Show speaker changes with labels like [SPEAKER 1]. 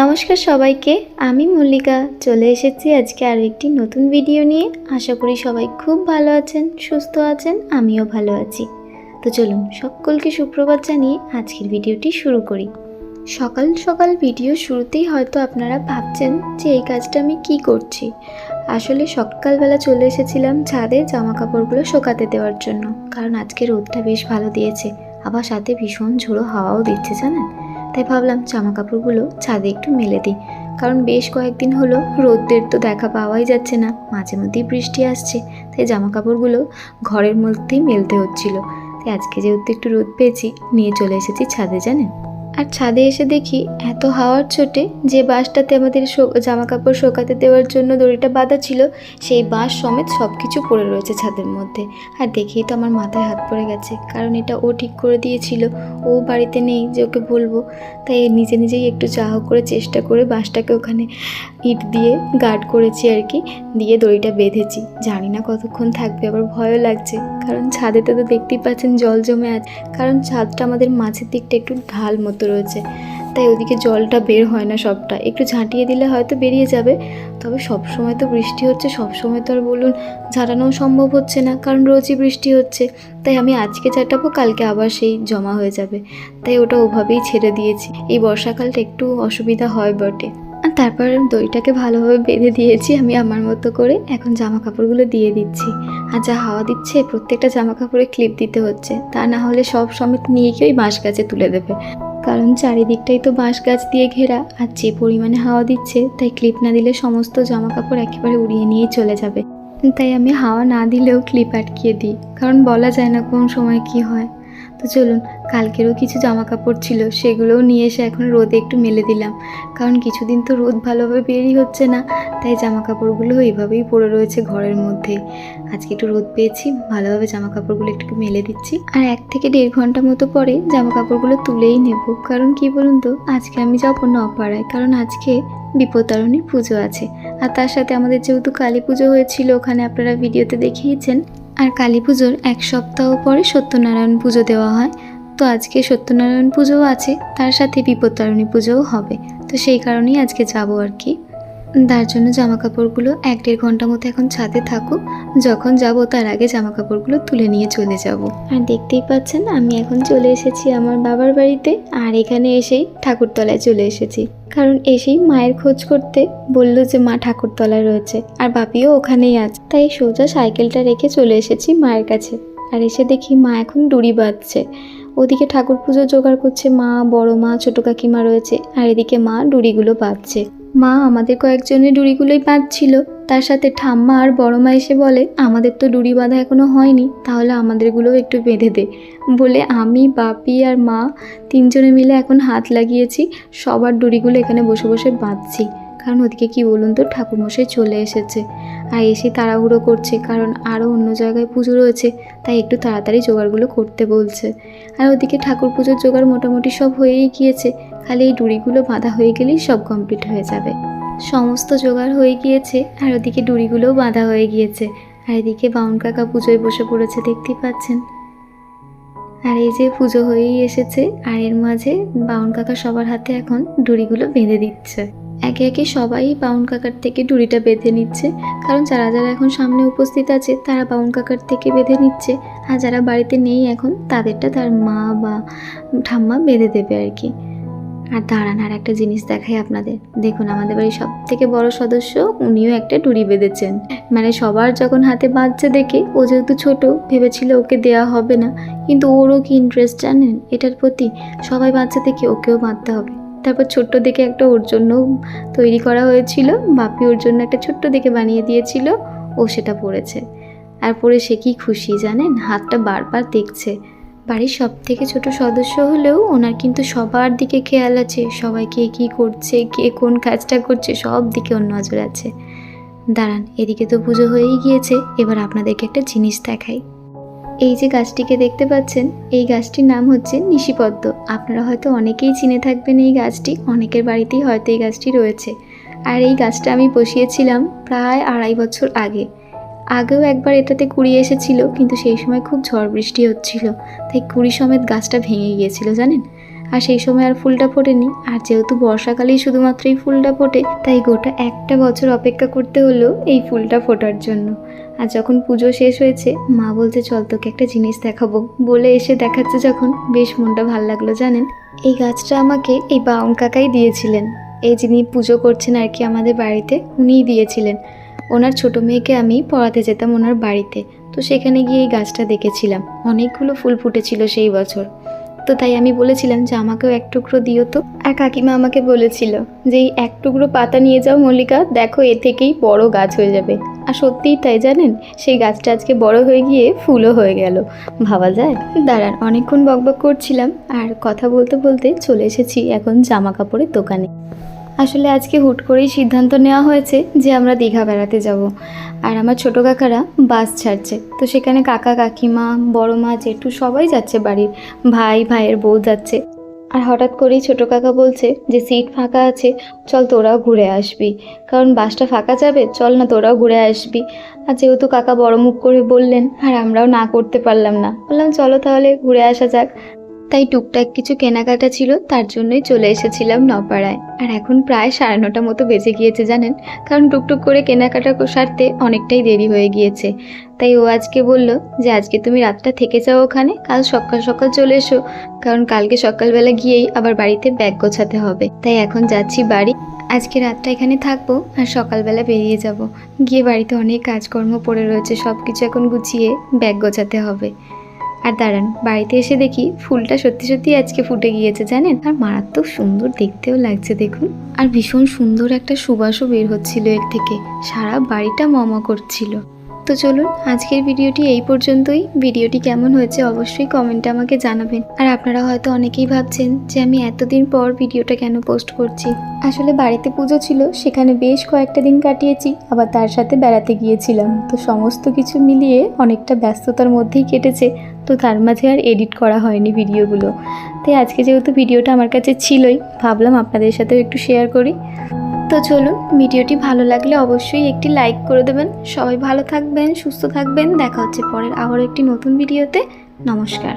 [SPEAKER 1] নমস্কার সবাইকে, আমি মল্লিকা। চলে এসেছি আজকে আরও একটি নতুন ভিডিও নিয়ে। আশা করি সবাই খুব ভালো আছেন, সুস্থ আছেন, আমিও ভালো আছি। তো চলুন সকলকে সুপ্রভাত জানিয়ে আজকের ভিডিওটি শুরু করি। সকাল সকাল ভিডিও শুরুতেই হয়তো আপনারা ভাবছেন যে এই কাজটা আমি কি করছি? আসলে সকালবেলা চলে এসেছিলাম ছাদে জামা কাপড়গুলো শোকাতে দেওয়ার জন্য। কারণ আজকে রোদটা বেশ ভালো দিয়েছে। আবার সাথে ভীষণ ঝোড়ো হাওয়াও দিচ্ছে, জানেন? তাই ভাবলাম জামা কাপড়গুলো ছাদে একটু মেলে দিই। কারণ বেশ কয়েকদিন হলো রোদের তো দেখা পাওয়াই যাচ্ছে না, মাঝে মধ্যেই বৃষ্টি আসছে, তাই জামা কাপড়গুলো ঘরের মধ্যেই মেলতে হচ্ছিল। তাই আজকে যেহেতু একটু রোদ পেয়েছি, নিয়ে চলে এসেছি ছাদে, জানেন? আর ছাদে এসে দেখি এত হাওয়ার চোটে যে বাঁশটাতে আমাদের জামা কাপড় শোকাতে দেওয়ার জন্য দড়িটা বাঁধা ছিল, সেই বাঁশ সমেত সব কিছু পড়ে রয়েছে ছাদের মধ্যে। আর দেখেই তো আমার মাথায় হাত পড়ে গেছে, কারণ এটা ও ঠিক করে দিয়েছিল, ও বাড়িতে নেই যে ওকে বলব। তাই নিজে নিজেই একটু চাহ করে চেষ্টা করে বাঁশটাকে ওখানে ইট দিয়ে গার্ড করেছি আর কি, দিয়ে দড়িটা বেঁধেছি। জানি না কতক্ষণ থাকবে, আবার ভয়ও লাগছে। কারণ ছাদেতে তো দেখতেই পাচ্ছেন জল জমে আছে। কারণ ছাদটা আমাদের মাছের দিকটা একটু ঢাল মতো রয়েছে। তাই ওদিকে জলটা বের হয় না সবটা। একটু ঝাঁটিয়ে দিলে হয়তো বেরিয়ে যাবে। তবে সব সময় তো বৃষ্টি হচ্ছে সব সময় তো আর বলুন ঝাঁটানোও সম্ভব হচ্ছে না। কারণ রোজই বৃষ্টি হচ্ছে। তাই আমি আজকে ঝাঁটাবো, কালকে আবার সেই জমা হয়ে যাবে। তাই ওটা ওভাবেই ছেড়ে দিয়েছি। এই বর্ষাকালটা একটু অসুবিধা হয় বটে। তারপর দইটাকে ভালোভাবে বেঁধে দিয়েছি আমি আমার মতো করে। এখন জামা কাপড়গুলো দিয়ে দিচ্ছি। আর যা হাওয়া দিচ্ছে, প্রত্যেকটা জামা কাপড়ে ক্লিপ দিতে হচ্ছে। তা না হলে সব সমেত নিয়ে গিয়ে ওই বাঁশ গাছে তুলে দেবে। কারণ চারিদিকটাই তো বাঁশ গাছ দিয়ে ঘেরা। আর যে পরিমাণে হাওয়া দিচ্ছে, তাই ক্লিপ না দিলে সমস্ত জামা কাপড় একেবারে উড়িয়ে নিয়েই চলে যাবে। তাই আমি হাওয়া না দিলেও ক্লিপ আটকিয়ে দিই। কারণ বলা যায় না কোন সময় কি হয়। তো চলুন, কালকেরও কিছু জামা কাপড় ছিল, সেগুলোও নিয়ে এসে এখন রোদে একটু মেলে দিলাম। কারণ কিছুদিন তো রোদ ভালোভাবে বেরই হচ্ছে না, তাই জামা কাপড়গুলো এইভাবেই পড়ে রয়েছে ঘরের মধ্যে। আজকে একটু রোদ পেয়েছি, ভালোভাবে জামা কাপড়গুলো একটু মেলে দিচ্ছি। আর এক থেকে দেড় ঘণ্টা মতো পরে জামা কাপড়গুলো তুলেই নেব। কারণ কি বলুন তো, আজকে আমি যাব নপাড়ায় কারণ আজকে বিপত্তারণীর পুজো আছে। আর তার সাথে আমাদের যেহেতু কালী পুজো হয়েছিল, ওখানে আপনারা ভিডিওতে দেখিয়েছেন আর কালী পুজোর এক সপ্তাহ পরে সত্যনারায়ণ পুজো দেওয়া হয়। তো আজকে সত্যনারায়ণ পুজোও আছে, তার সাথে বিপত্তারণী পুজোও হবে। তো সেই কারণেই আজকে যাব আর কি। তার জন্য জামা কাপড়গুলো এক দেড় ঘণ্টা মতো এখন ছাদে থাকুক। যখন যাব তার আগে জামা কাপড়গুলো তুলে নিয়ে চলে যাব। আর দেখতেই পাচ্ছেন, আমি এখন চলে এসেছি আমার বাবার বাড়িতে। আর এখানে এসেই ঠাকুরতলায় চলে এসেছি। কারণ এসেই মায়ের খোঁজ করতে বলল যে মা ঠাকুরতলায় রয়েছে। আর বাপিও ওখানেই আছে। তাই সোজা সাইকেলটা রেখে চলে এসেছি মায়ের কাছে। আর এসে দেখি মা এখন ডুরি বাঁধছে। ওদিকে ঠাকুর পুজো জোগাড় করছে মা, বড় মা, ছোট কাকিমা রয়েছে। আর এদিকে মা ডুরিগুলো বাঁধছে। মা, আমাদের কয়েকজনের ডুরিগুলোই বাঁধছিল। তার সাথে ঠাম্মা আর বড় মা এসে বলে, আমাদের তো ডুরি বাঁধা এখনও হয়নি, তাহলে আমাদেরগুলোও একটু বেঁধে দে। বলে আমি, বাপি আর মা তিনজনে মিলে এখন হাত লাগিয়েছি, সবার ডুরিগুলো এখানে বসে বসে বাঁধছি। কারণ ওদিকে কি বলুন তো, ঠাকুরমশাই চলে এসেছে। আর এসে তাড়াহুড়ো করছে, কারণ আরও অন্য জায়গায় পুজো রয়েছে, তাই একটু তাড়াতাড়ি জোগাড়গুলো করতে বলছে। আর ওদিকে ঠাকুর পুজোর জোগাড় মোটামুটি সব হয়েই গিয়েছে, খালি এই ডুরিগুলো বাঁধা হয়ে গেলেই সব কমপ্লিট হয়ে যাবে। সমস্ত জোগাড় হয়ে গিয়েছে, আর ওদিকে ডুরিগুলোও বাঁধা হয়ে গিয়েছে, আর এদিকে বাউন কাকা পুজোয় বসে পড়েছে, দেখতেই পাচ্ছেন। আর এই যে পুজো হয়েই এসেছে, আর এর মাঝে বাউন কাকা সবার হাতে এখন ডুরিগুলো বেঁধে দিচ্ছে। একে একে সবাই বাউন কাকার থেকে ডুরিটা বেঁধে নিচ্ছে। কারণ যারা যারা এখন সামনে উপস্থিত আছে, তারা বাউন কাকার থেকে বেঁধে নিচ্ছে। আর যারা বাড়িতে নেই এখন, তাদেরটা তার মা বা ঠাম্মা বেঁধে দেবে আর কি। আর দাঁড়ান, আর একটা জিনিস দেখাই আপনাদের। দেখুন, আমাদের বাড়ির সব থেকে বড় সদস্য, উনিও একটা ডুরি বেঁধেছেন। মানে সবার যখন হাতে বাঁধছে দেখে, ও যেহেতু ছোট, ভেবেছিল ওকে দেওয়া হবে না। কিন্তু ওরও কি ইন্টারেস্ট জানেন? এটার প্রতি সবাই বাচ্চা দেখে ওকেও বাঁধতে হবে। তারপর ছোট্ট দেখে একটা ওর জন্য তৈরি করা হয়েছিল। বাপি ওর জন্য একটা ছোট্ট দেখে বানিয়ে দিয়েছিল। ও সেটা পড়েছে আর পরে সে কি খুশি জানেন? হাতটা বারবার দেখছে। বাড়ির সব থেকে ছোট সদস্য হলেও ওনার কিন্তু সবার দিকে খেয়াল আছে। সবাই কে কী করছে, কে কোন কাজটা করছে, সব দিকে ওর নজর আছে। দাঁড়ান, এদিকে তো পুজো হয়েই গিয়েছে। এবার আপনাদেরকে একটা জিনিস দেখাই। এই যে গাছটিকে দেখতে পাচ্ছেন, এই গাছটির নাম হচ্ছে নিশিপদ্ম। আপনারা হয়তো অনেকেই চিনে থাকবেন এই গাছটি, অনেকের বাড়িতেই হয়তো এই গাছটি রয়েছে। আর এই গাছটা আমি বসিয়েছিলাম প্রায় আড়াই বছর আগে। আগেও একবার এটাতে কুড়ি এসেছিল, কিন্তু সেই সময় খুব ঝড় বৃষ্টি হচ্ছিল, তাই কুড়ি সমেত গাছটা ভেঙে গিয়েছিল, জানেন? আর সেই সময় আর ফুলটা ফোটেনি, আর যেহেতু বর্ষাকালেই শুধুমাত্র এই ফুলটা ফোটে, তাই গোটা একটা বছর অপেক্ষা করতে হলো এই ফুলটা ফোটার জন্য। আর যখন পুজো শেষ হয়েছে, মা বলছে, চল তোকে একটা জিনিস দেখাবো। বলে এসে দেখাচ্ছে যখন বেশ মনটা ভালো লাগল, জানেন? এই গাছটা আমাকে এই বাউন কাকাই দিয়েছিলেন। এই যিনি পুজো করছেন আর কি আমাদের বাড়িতে, উনিই দিয়েছিলেন। ওনার ছোট মেয়েকে আমি পড়াতে যেতাম ওনার বাড়িতে। তো সেখানে গিয়ে এই গাছটা দেখেছিলাম। অনেকগুলো ফুল ফুটেছিল সেই বছর। তো তাই আমি বলেছিলাম যে আমাকেও এক টুকরো দিও তো। আর কাকিমা আমাকে বলেছিল যে এই এক টুকরো পাতা নিয়ে যাও মল্লিকা, দেখো এ থেকেই বড় গাছ হয়ে যাবে। আর সত্যিই তাই জানেন, সেই গাছটা আজকে বড় হয়ে গিয়ে ফুলও হয়ে গেল। ভাবা যায়? দাঁড়ান, অনেকক্ষণ বকবক করছিলাম আর কথা বলতে বলতে চলে এসেছি এখন জামা কাপড়ের দোকানে। আসলে আজকে হুট করেই সিদ্ধান্ত নেওয়া হয়েছে যে আমরা দীঘা বেড়াতে যাব। আর আমার ছোট কাকারা বাস ছাড়ছে। তো সেখানে কাকা, কাকিমা, বড় মা, জেঠু সবাই যাচ্ছে বাড়ির। ভাই, ভাইয়ের বউ যাচ্ছে। আর হঠাৎ করেই ছোট কাকা বলছে যে, সিট ফাঁকা আছে, চল তোরাও ঘুরে আসবি। কারণ বাসটা ফাঁকা যাবে, চল না তোরাও ঘুরে আসবি। আর যেহেতু কাকা বড় মুখ করে বললেন, আর আমরাও না করতে পারলাম না, বললাম, চলো তাহলে ঘুরে আসা যাক। তাই টুকটাক কিছু কেনাকাটা ছিল, তার জন্যই চলে এসেছিলাম নপাড়ায় আর এখন প্রায় সাড়ে নটা মতো বেজে গিয়েছে জানেন? কারণ টুকটুক করে কেনাকাটা সারতে অনেকটাই দেরি হয়ে গিয়েছে। তাই ও আজকে বলল যে, আজকে তুমি রাতটা থেকে যাও ওখানে, কাল সকাল সকাল চলে এসো। কারণ কালকে সকালবেলা গিয়েই আবার বাড়িতে ব্যাগ গোছাতে হবে। তাই এখন যাচ্ছি বাড়ি। আজকে রাতটা এখানে থাকব আর সকালবেলা বেরিয়ে যাব। গিয়ে বাড়িতে অনেক কাজকর্ম পড়ে রয়েছে সব কিছু এখন গুছিয়ে ব্যাগ গোছাতে হবে। আর দাঁড়ান, বাড়িতে এসে দেখি ফুলটা সত্যি সত্যি আজকে ফুটে গিয়েছে, জানেন? আর মারাত্মক সুন্দর দেখতেও লাগছে, দেখুন। আর ভীষণ সুন্দর একটা সুবাসও বের হচ্ছিল এর থেকে। সারা বাড়িটা মমা করছিল। তো চলুন, আজকের ভিডিওটি এই পর্যন্তই। ভিডিওটি কেমন হয়েছে অবশ্যই কমেন্টে আমাকে জানাবেন। আর আপনারা হয়তো অনেকেই ভাবছেন যে আমি এতদিন পর ভিডিওটা কেন পোস্ট করছি। আসলে বাড়িতে পুজো ছিল, সেখানে বেশ কয়েকটা দিন কাটিয়েছি, আবার তার সাথে বেড়াতে গিয়েছিলাম। তো সমস্ত কিছু মিলিয়ে অনেকটা ব্যস্ততার মধ্যেই কেটেছে, তো তার মাঝে আর এডিট করা হয়নি ভিডিওগুলো। তাই আজকে যেহেতু ভিডিওটা আমার কাছে ছিলই, ভাবলাম আপনাদের সাথেও একটু শেয়ার করি। তো চলুন, ভিডিওটি ভালো লাগলে অবশ্যই একটি লাইক করে দেবেন। সবাই ভালো থাকবেন, সুস্থ থাকবেন। দেখা হচ্ছে পরের আবারও একটি নতুন ভিডিওতে। নমস্কার।